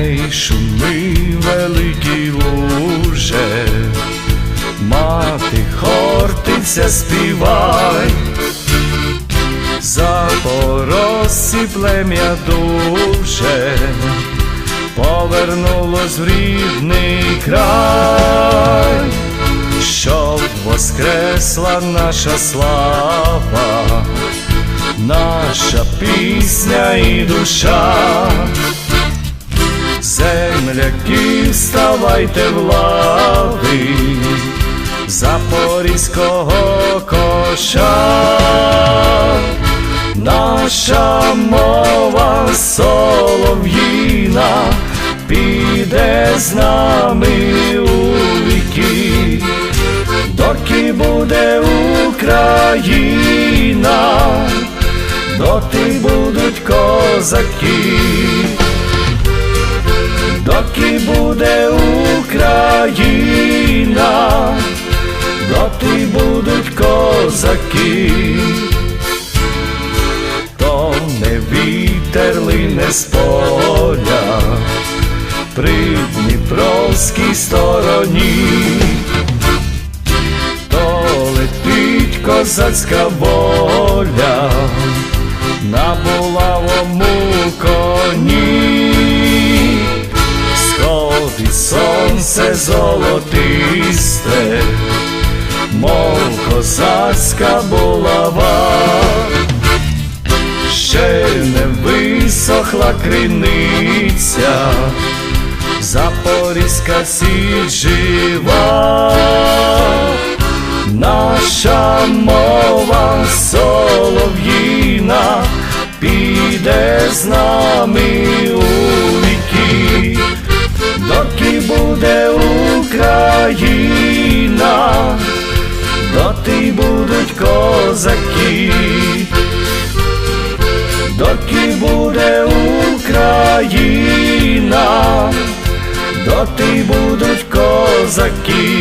Ей, шуми великі луже, мати хортиця співай, Запорожці плем'я дуже повернулось в рідний край, щоб воскресла наша слава, наша пісня і душа. Земляки, вставайте в лави Запорізького коша, наша мова солов'їна піде з нами у віки, доки буде Україна, доти будуть козаки будуть козаки, то не вітер лине з поля при Дніпровській стороні, то летить козацька воля на булавому коні. Сходить сонце золотисте, козацька булава, ще не висохла криниця, Запорізька сіль жива, наша мова солов'їна піде з нами Україна, будуть козаки.